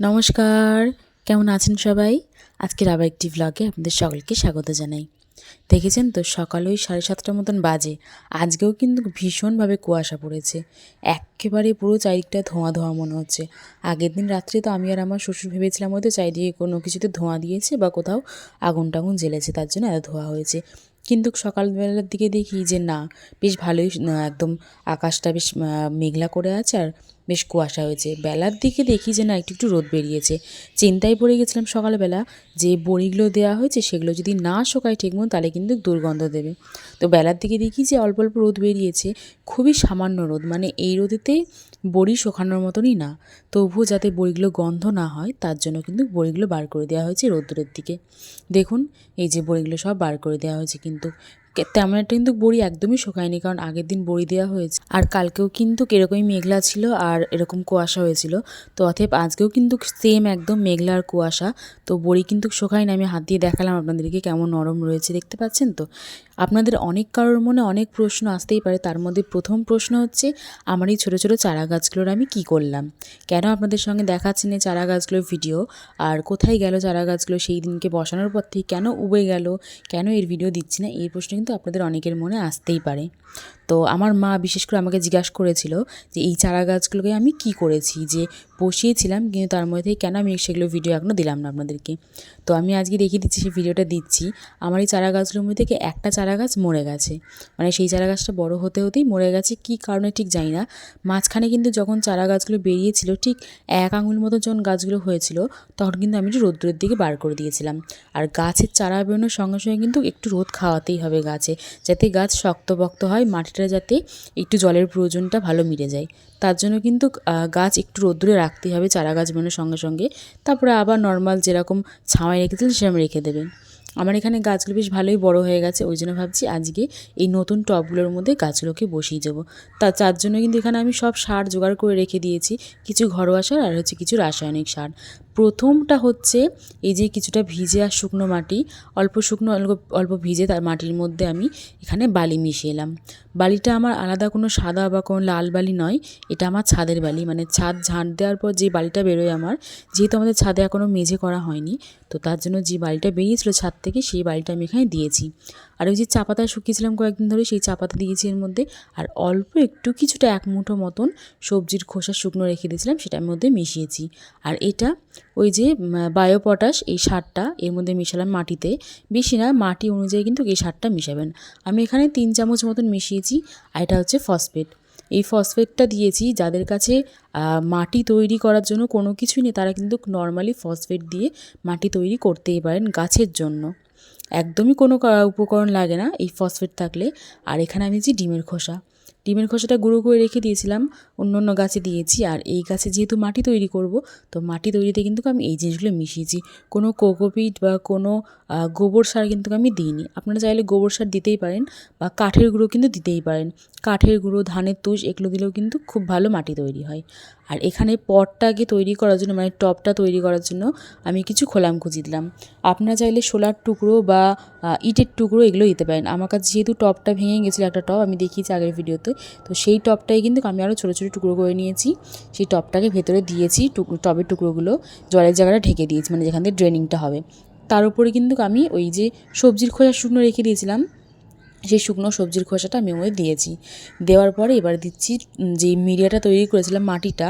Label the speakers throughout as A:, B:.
A: নমস্কার, কেমন আছেন সবাই? আজকের আবার একটি ভ্লগে আপনাদের সকলকে স্বাগত জানাই। দেখেছেন তো, সকাল ওই সাড়ে সাতটার মতন বাজে। আজকেও কিন্তু ভীষণভাবে কুয়াশা পড়েছে। একেবারে পুরো চারিদিকটা ধোঁয়া ধোঁয়া মনে হচ্ছে। আগের দিন রাত্রে তো আমি আর আমার শ্বশুর ভেবেছিলাম হয়তো চারিদিকে কোনো কিছুতে ধোঁয়া দিয়েছে বা কোথাও আগুন টাগুন জ্বেলেছে, তার জন্য এত ধোঁয়া হয়েছে। কিন্তু সকালবেলার দিকে দেখি যে না, বেশ ভালোই, একদম আকাশটা বেশ মেঘলা করে আছে আর বেশ কুয়াশা হয়েছে। বেলার দিকে দেখি যে না, একটু একটু রোদ বেরিয়েছে। চিন্তায় পড়ে গেছিলাম সকালবেলা যে বড়িগুলো দেওয়া হয়েছে, সেগুলো যদি না শোকায় ঠিকমতো তাহলে কিন্তু দুর্গন্ধ দেবে। তো বেলার দিকে দেখি যে অল্প অল্প রোদ বেরিয়েছে, খুবই সামান্য রোদ। মানে এই রোদেতে বড়ি শোকানোর মতনই না। তবুও যাতে বড়িগুলো গন্ধ না হয়, তার জন্য কিন্তু বড়িগুলো বার করে দেওয়া হয়েছে রোদ্দুরের দিকে। দেখুন, এই যে বড়িগুলো সব বার করে দেওয়া হয়েছে কিন্তু তেমন একটা কিন্তু বড়ি একদমই শুকায়নি, কারণ আগের দিন বড়ি দেওয়া হয়েছে। আর কালকেও কিন্তু এরকমই মেঘলা ছিল আর এরকম কুয়াশা হয়েছিল। তো অতএব আজকেও কিন্তু সেম একদম মেঘলা আর কুয়াশা। তো বড়ি কিন্তু শুকায়নি, আমি হাত দিয়ে দেখালাম আপনাদেরকে কেমন নরম রয়েছে, দেখতে পাচ্ছেন তো? আপনাদের অনেক কারোর মনে অনেক প্রশ্ন আসতেই পারে, তার মধ্যে প্রথম প্রশ্ন হচ্ছে, আমার এই ছোটো ছোটো চারা গাছগুলোর আমি কি করলাম? কেন আপনাদের সঙ্গে দেখাচ্ছি না চারা গাছগুলোর ভিডিও আর কোথায় গেল চারা গাছগুলো সেই দিনকে বসানোর পর থেকে? কেন উবে গেল? কেন এর ভিডিও দিচ্ছি না? এই প্রশ্ন কিন্তু আপনাদের অনেকের মনে আসতেই পারে। তো আমার মা বিশেষ করে আমাকে জিজ্ঞাসা করেছিল যে এই চারা গাছগুলোকে আমি কি করেছি? যে বসিয়েছিলাম, কিন্তু তার মধ্যে কেন আমি সেগুলো ভিডিও এখনও দিলাম না আপনাদেরকে। তো আমি আজকে দেখিয়ে দিচ্ছি, সেই ভিডিওটা দিচ্ছি। আমার এই চারা গাছগুলোর মধ্যে থেকে একটা চারা গাছ মরে গেছে। মানে সেই চারা গাছটা বড় হতে হতেই মরে গেছে, কী কারণে ঠিক জানি না। মাঝখানে কিন্তু যখন চারা গাছগুলো বেরিয়েছিল, ঠিক এক আঙুল মতো যখন গাছগুলো হয়েছিল, তখন কিন্তু আমি একটু রোদ্দুরের দিকে বার করে দিয়েছিলাম। আর গাছের চারা বেরোনোর সঙ্গে সঙ্গে কিন্তু একটু রোদ খাওয়াতেই হবে গাছে, যাতে গাছ শক্তপোক্ত হয়, মাটিটা যাতে একটু জলের প্রয়োজনটা ভালো মিটে যায়। তার জন্য কিন্তু গাছ একটু রোদ্দুরে রাখতেই হবে চারা গাছ বোনের সঙ্গে সঙ্গে। তারপরে আবার নর্মাল যেরকম ছাওয়ায় রেখেছিলেন সেরকম রেখে দেবেন। আমার এখানে গাছগুলো বেশ ভালোই বড় হয়ে গেছে, ওই জন্য ভাবছি আজকে এই নতুন টবগুলোর মধ্যে গাছগুলোকে বসিয়ে যাব তা তার জন্য কিন্তু এখানে আমি সব সার জোগাড় করে রেখে দিয়েছি, কিছু ঘরোয়া সার আর হচ্ছে কিছু রাসায়নিক সার। প্রথমটা হচ্ছে এই যে কিছুটা ভিজে আর শুকনো মাটি, অল্প শুকনো, অল্প অল্প ভিজে তার মাটির মধ্যে আমি এখানে বালি মিশিয়ে এলাম বালিটা আমার আলাদা কোনো সাদা বা কোনো লাল বালি নয়, এটা আমার ছাদের বালি। মানে ছাদ ঝাঁট দেওয়ার পর যে বালিটা বেরোয় আমার, যেহেতু আমাদের ছাদে এখনও মেঝে করা হয়নি, তো তার জন্য যে বালিটা বেরিয়েছিল ছাদ থেকে সেই বালিটা আমি এখানে দিয়েছি। আর ওই যে চা পাতা শুকিয়েছিলাম কয়েকদিন ধরে, সেই চা পাতা দিয়েছি এর মধ্যে। আর অল্প একটু কিছুটা এক মুঠো মতন সবজির খোসা শুকনো রেখে দিয়েছিলাম, সেটার মধ্যে মিশিয়েছি। আর এটা ওই যে বায়ো পটাশ এই সারটা এর মধ্যে মিশালাম মাটিতে। বেশি না, মাটি অনুযায়ী কিন্তু এই সারটা মিশাবেন। আমি এখানে তিন চামচ মতন মিশিয়েছি, আর এটা হচ্ছে ফসফেট। এই ফসফেটটা দিয়েছি, যাদের কাছে মাটি তৈরি করার জন্য কোনো কিছুই নেই, তারা কিন্তু নর্মালি ফসফেট দিয়ে মাটি তৈরি করতেই পারেন গাছের জন্য। একদমই কোনো উপকরণ লাগে না এই ফসফেট থাকলে। আর এখানে আমি দিয়েছি ডিমের খোসা, ডিমের খোসাটা গুঁড়ো করে রেখে দিয়েছিলাম, অন্য অন্য গাছে দিয়েছি। আর এই গাছে যেহেতু মাটি তৈরি করব, তো মাটি তৈরিতে কিন্তু আমি এই জিনিসগুলো মিশিয়েছি। কোনো কোকোপিট বা কোনো গোবর সার কিন্তু আমি দিইনি। আপনারা চাইলে গোবর সার দিতেই পারেন বা কাঠের গুঁড়ো কিন্তু দিতেই পারেন। কাঠের গুঁড়ো, ধানের তুষ এগুলো দিলেও কিন্তু খুব ভালো মাটি তৈরি হয়। আর এখানে পটটাকে তৈরি করার জন্য মানে টবটা তৈরি করার জন্য আমি কিছু খোলাম খোলামকুচি দিলাম। আপনারা চাইলে শোলার টুকরো বা ইটের টুকরো এগুলো দিতে পারেন। আমার কাছে যেহেতু টবটা ভেঙে গেছিল একটা টব আমি দেখিয়েছি আগের ভিডিওতে। তো সেই টবটাই কিন্তু আমি আরও ছোটো ছোটো টুকরো করে নিয়েছি। সেই টবটাকে ভেতরে দিয়েছি টবের টুকরোগুলো। জলের জায়গাটা ঢেকে দিয়েছি মানে যেখান থেকে ড্রেনিংটা হবে। তার উপরে কিন্তু আমি ওই যে সবজির খোসা শুকনো রেখে দিয়েছিলাম। সেই শুকনো সবজির খোসাটা আমি ওই দিয়েছি। দেওয়ার পরে এবার দিচ্ছি যে মিডিয়াটা তৈরি করেছিলাম মাটিটা,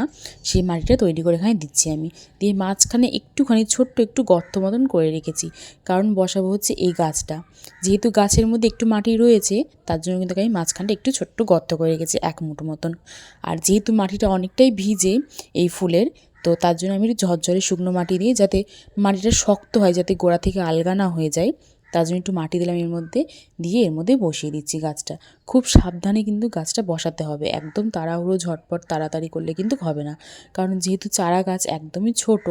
A: সেই মাটিটা তৈরি করে এখানে দিচ্ছি আমি। দিয়ে মাঝখানে একটুখানি ছোট্ট একটু গর্ত মতন করে রেখেছি, কারণ বসাবো হচ্ছে এই গাছটা। যেহেতু গাছের মধ্যে একটু মাটি রয়েছে, তার জন্য কিন্তু আমি মাঝখানটা একটু ছোট্ট গর্ত করে রেখেছি, এক মুঠো মতন। আর যেহেতু মাটিটা অনেকটাই ভিজে এই ফুলের, তো তার জন্য আমি ঝরঝরে শুকনো মাটি দিয়ে যাতে মাটিটা শক্ত হয়, যাতে গোড়া থেকে আলগা না হয়ে যায় তার জন্য একটু মাটি দিলাম এর মধ্যে, দিয়ে এর মধ্যে বসিয়ে দিচ্ছি গাছটা। খুব সাবধানে কিন্তু গাছটা বসাতে হবে। একদম তাড়াহুড়ো, ঝটপট, তাড়াতাড়ি করলে কিন্তু হবে না। কারণ যেহেতু চারা গাছ একদমই ছোট,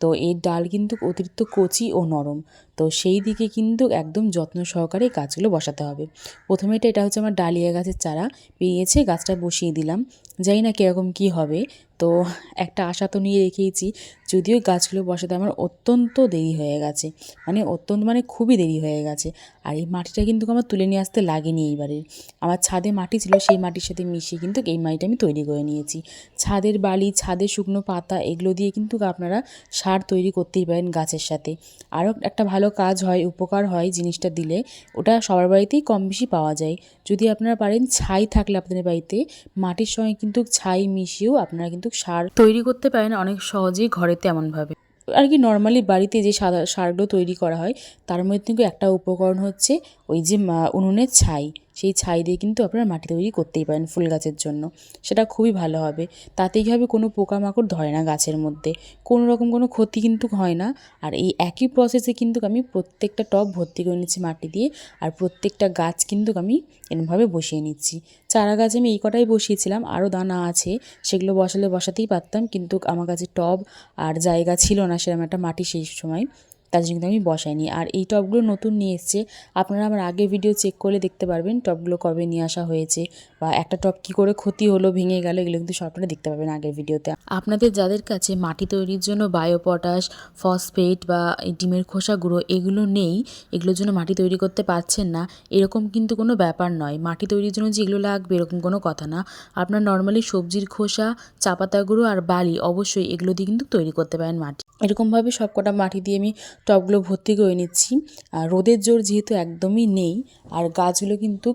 A: তো এর ডাল কিন্তু অতিরিক্ত কচি ও নরম। তো সেই দিকে কিন্তু একদম যত্ন সহকারে গাছগুলো বসাতে হবে। প্রথমে এটা এটা হচ্ছে আমার ডালিয়া গাছের চারা। পেরিয়েছে গাছটা বসিয়ে দিলাম। জানি না কীরকম কী হবে। তো একটা আশা তো নিয়ে রেখেইছি, যদিও গাছগুলো বসাতে আমার অত্যন্ত দেরি হয়ে গেছে। মানে অত্যন্ত মানে খুবই দেরি হয়ে গেছে। আর এই মাটিটা কিন্তু আমার তুলে নিয়ে আসতে লাগেনি এইবারে। আমার ছাদে মাটি ছিল, সেই মাটির সাথে মিশিয়ে কিন্তু এই মাটিটা আমি তৈরি করে নিয়েছি। ছাদের বালি ছাদের শুকনো পাতা, এগুলো দিয়ে কিন্তু আপনারা সার তৈরি করতেই পারেন গাছের সাথে। আরও একটা ভালো কাজ হয়, উপকার হয় জিনিসটা দিলে, ওটা সবার বাড়িতেই কম বেশি পাওয়া যায়। যদি আপনারা পারেন, ছাই থাকলে আপনাদের বাড়িতে, মাটির সঙ্গে কিন্তু ছাই মিশিয়েও আপনারা কিন্তু সার তৈরি করতে পারেন অনেক সহজেই ঘরেতে এমনভাবে। আর কি নর্মালি বাড়িতে যে সাদা সারগুলো তৈরি করা হয় তার মধ্যে কিন্তু একটা উপকরণ হচ্ছে ওই যে উনুনের ছাই। সেই ছাই দিয়ে কিন্তু আপনারা মাটি তৈরি করতেই পারেন ফুল গাছের জন্য। সেটা খুবই ভালো হবে। তাতে কী হবে কোনো পোকামাকড় ধরে না গাছের মধ্যে? কোনো রকম কোনো ক্ষতি কিন্তু হয় না। আর এই একই প্রসেসে কিন্তু আমি প্রত্যেকটা টব ভর্তি করে নিচ্ছি মাটি দিয়ে আর প্রত্যেকটা গাছ কিন্তু আমি এরমভাবে বসিয়ে নিচ্ছি। চারা গাছ আমি এই কটাই বসিয়েছিলাম। আরও দানা আছে, সেগুলো বসালে বসাতেই পারতাম। কিন্তু আমার কাছে টব আর জায়গা ছিল না সেরকম একটা মাটি সেই সময়। তার জন্য কিন্তু আমি বসাইনি। আর এই টবগুলো নতুন নিয়ে এসছে। আপনারা আমার আগে ভিডিও চেক করলে দেখতে পারবেন টবগুলো কবে নিয়ে আসা হয়েছে বা একটা টব কী করে ক্ষতি হলো, ভেঙে গেল, এগুলো কিন্তু সব আপনারা দেখতে পাবেন আগের ভিডিওতে আপনাদের যাদের কাছে মাটি তৈরির জন্য বায়ো পটাশ ফসফেট বা ডিমের খোসা গুঁড়ো এগুলো নেই, এগুলোর জন্য মাটি তৈরি করতে পারছেন না, এরকম কিন্তু কোনো ব্যাপার নয়। মাটি তৈরির জন্য যে এগুলো লাগবে এরকম কোনো কথা না। আপনার নর্মালি সবজির খোসা চা পাতা গুঁড়ো আর বালি অবশ্যই এগুলো দিয়ে কিন্তু তৈরি করতে পারেন মাটি। এরকমভাবে সব কটা মাটি দিয়ে আমি টবগুলো ভর্তি করে নিচ্ছি। আর রোদের জোর যেহেতু একদমই নেই, আর গাছগুলো কিন্তু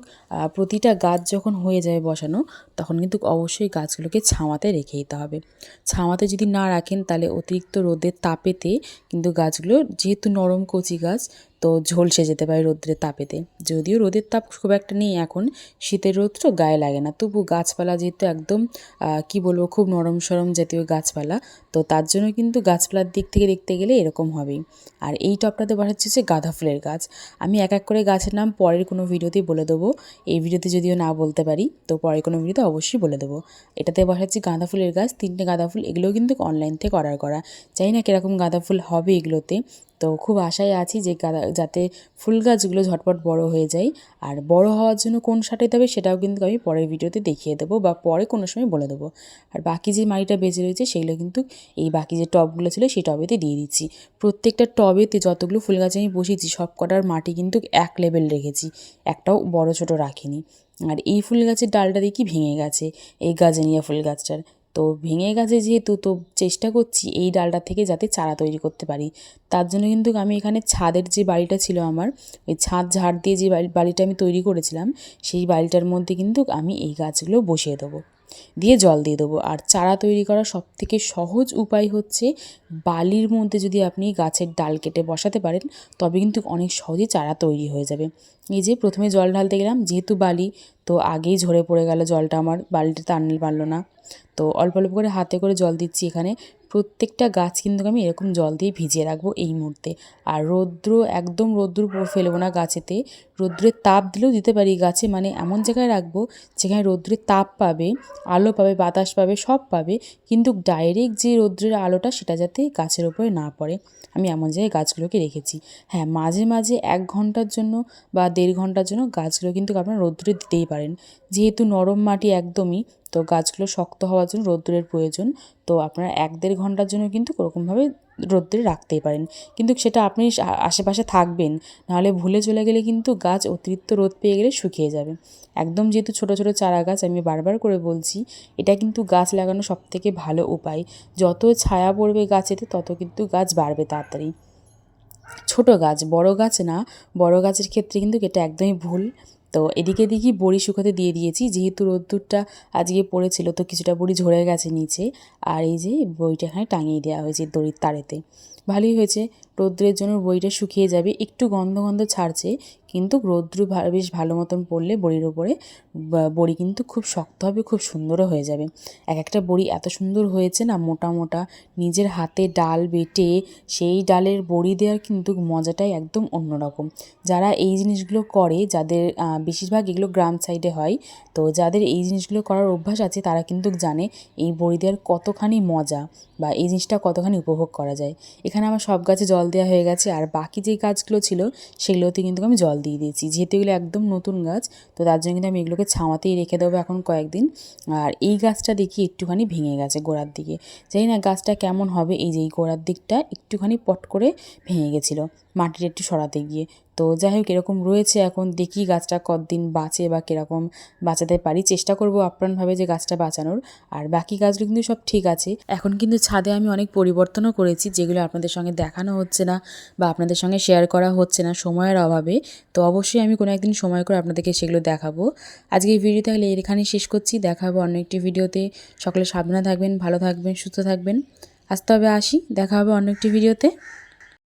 A: প্রতিটা গাছ যখন হয়ে যায় বসানো, তখন কিন্তু অবশ্যই গাছগুলোকে ছাওয়াতে রেখে দিতে হবে। ছাওয়াতে যদি না রাখেন, তাহলে অতিরিক্ত রোদের তাপেতে কিন্তু গাছগুলো, যেহেতু নরম কচি গাছ তো ঝলসে যেতে পারে রোদ্রের তাপেতে। যদিও রোদের তাপ খুব একটা নেই এখন, শীতের রোদ তো গায়ে লাগে না। তবু গাছপালা যেহেতু একদম কি বলব, খুব নরম সরম জাতীয় গাছপালা, তো তার জন্য কিন্তু গাছপালার দিক থেকে দেখতে গেলে এরকম হবেই। আর এই টবটাতে বসাচ্ছি হচ্ছে গাঁদা ফুলের গাছ। আমি এক এক করে গাছের নাম পরের কোনো ভিডিওতেই বলে দেবো। এই ভিডিওতে যদিও না বলতে পারি, তো পরের কোনো ভিডিওতে অবশ্যই বলে দেবো। এটাতে বসাচ্ছি গাঁদা ফুলের গাছ, তিনটে গাঁদা ফুল, এগুলোও কিন্তু অনলাইন থেকে অর্ডার করা। জানি না কীরকম গাঁদা ফুল হবে এগুলোতে। তো খুব আশায় আছি যে যাতে ফুল গাছগুলো ঝটপট বড় হয়ে যায়। আর বড় হওয়ার জন্য কোন সার দিতে হবে সেটাও কিন্তু আমি পরের ভিডিওতে দেখিয়ে দেবো বা পরে কোনো সময় বলে দেবো। আর বাকি যে মাটিটা বেঁচে রয়েছে সেগুলো কিন্তু এই বাকি যে টবগুলো ছিল সেই টবেতে দিয়ে দিচ্ছি। প্রত্যেকটা টবেতে যতগুলো ফুল গাছ আমি বসিয়েছি সব কটার মাটি কিন্তু এক লেভেল রেখেছি, একটাও বড় ছোট রাখিনি। আর এই ফুল গাছের ডালটা দেখি ভেঙে গেছে, এই গাজেনিয়া ফুল গাছটার। তো ভেঙে গেছে যেহেতু, তো চেষ্টা করছি এই ডালটা থেকে যাতে চারা তৈরি করতে পারি। তার জন্য কিন্তু আমি এখানে ছাদের যে বাড়িটা ছিল আমার, ওই ছাদ ঝাড় দিয়ে যে বাড়িটা আমি তৈরি করেছিলাম, সেই বাড়িটার মধ্যে কিন্তু আমি এই গাছগুলো বসিয়ে দেবো। দিয়ে জল দিয়ে দেবো। আর চারা তৈরি করার সব থেকে সহজ উপায় হচ্ছে বালির মধ্যে যদি আপনি গাছের ডাল কেটে বসাতে পারেন, তবে কিন্তু অনেক সহজেই চারা তৈরি হয়ে যাবে। এই যে প্রথমে জল ঢালতে গেলাম, যেহেতু বালি, তো আগেই ঝরে পড়ে গেল জলটা আমার, বালিটা টানলে পারল না। তো অল্প অল্প করে হাতে করে জল দিচ্ছি এখানে। প্রত্যেকটা গাছ কিন্তু আমি এরকম জল দিয়ে ভিজিয়ে রাখব এই মুহূর্তে। আর রৌদ্র, একদম রৌদ্র ফেলব না গাছেতে। রৌদ্রের তাপ দিলেও দিতে পারি গাছে। মানে এমন জায়গায় রাখব যেখানে রৌদ্রের তাপ পাবে, আলো পাবে, বাতাস পাবে, সব পাবে। কিন্তু ডাইরেক্ট যে রৌদ্রের আলোটা সেটা যাতে গাছের ওপরে না পড়ে। আমি এমন জায়গায় গাছগুলোকে রেখেছি। হ্যাঁ মাঝে মাঝে এক ঘণ্টার জন্য বা দেড় ঘণ্টার জন্য গাছগুলো কিন্তু আপনারা রৌদ্রে দিতেই পারেন। যেহেতু নরম মাটি একদমই তো গাছগুলো শক্ত হওয়ার জন্য রৌদ্রের প্রয়োজন। তো আপনারা এক দেড় ঘণ্টার জন্য কিন্তু ওরকমভাবে রৌদ্রে রাখতেই পারেন। কিন্তু সেটা আপনি আশেপাশে থাকবেন, নাহলে ভুলে চলে গেলে কিন্তু গাছ অতিরিক্ত রোদ পেয়ে গেলে শুকিয়ে যাবে। একদম যেহেতু ছোট ছোট চারা গাছ, আমি বারবার করে বলছি, এটা কিন্তু গাছ লাগানো সব থেকে ভালো উপায়। যত ছায়া পড়বে গাছেতে, তত কিন্তু গাছ বাড়বে তাড়াতাড়ি। ছোট গাছ, বড় গাছ না, বড় গাছের ক্ষেত্রে কিন্তু এটা একদমই ভুল। তো এদিকে দেখি বড়ি শুকাতে দিয়ে দিয়েছি। যেহেতু রোদ্দুরটা আজকে পড়েছিল, তো কিছুটা বড়ি ঝরে গেছে নিচে। আর এই যে বইটা এখানে টাঙিয়ে দেওয়া হয়েছে দড়ির তারেতে। ভালোই হয়েছে। রৌদ্রের জন্য বইটা শুকিয়ে যাবে, একটু গন্ধ গন্ধ ছাড়ছে, কিন্তু রৌদ্র বেশ ভালো মতন পড়লে বড়ির ওপরে বড়ি কিন্তু খুব শক্ত হবে, খুব সুন্দরও হয়ে যাবে। এক একটা বড়ি এত সুন্দর হয়েছে না, মোটা মোটা, নিজের হাতে ডাল বেটে সেই ডালের বড়ি দেওয়ার কিন্তু মজাটাই একদম অন্যরকম। যারা এই জিনিসগুলো করে, যাদের বেশিরভাগ এগুলো গ্রাম সাইডে হয়, তো যাদের এই জিনিসগুলো করার অভ্যাস আছে, তারা কিন্তু জানে এই বড়ি দেওয়ার কতখানি মজা বা এই জিনিসটা কতখানি উপভোগ করা যায়। এখানে আমার সব গাছে জল দেওয়া হয়ে গেছে, আর বাকি যে গাছগুলো ছিল সেগুলোতে কিন্তু আমি জল দিয়ে দিয়েছি। যেহেতু এগুলো একদম নতুন গাছ, তো তার জন্য কিন্তু আমি এগুলোকে ছাওয়াতেই রেখে দেবো এখন কয়েকদিন। আর এই গাছটা দেখি একটুখানি ভেঙে গেছে গোড়ার দিকে। জানি না গাছটা কেমন হবে, এই যে এই গোড়ার দিকটা একটুখানি পট করে ভেঙে গেছিল। মাটিটা একটু সরাতে গিয়ে। তো যাই হোক এরকম রয়েছে এখন। দেখি গাছটা কতদিন বাঁচে বা কীরকম বাঁচাতে পারি। চেষ্টা করব আপ্রাণভাবে যে গাছটা বাঁচানোর। আর বাকি গাছগুলো কিন্তু সব ঠিক আছে। এখন কিন্তু ছাদে আমি অনেক পরিবর্তনও করেছি, যেগুলো আপনাদের সঙ্গে দেখানো হচ্ছে না বা আপনাদের সঙ্গে শেয়ার করা হচ্ছে না সময়ের অভাবে। তো অবশ্যই আমি কোনো একদিন সময় করে আপনাদেরকে সেগুলো দেখাবো। আজকে এই ভিডিও তাহলে এখানেই শেষ করছি। দেখাবো অন্য একটি ভিডিওতে সকলে সাবধানে থাকবেন, ভালো থাকবেন, সুস্থ থাকবেন। আজ তবে আসি। দেখা হবে অন্য একটি ভিডিওতে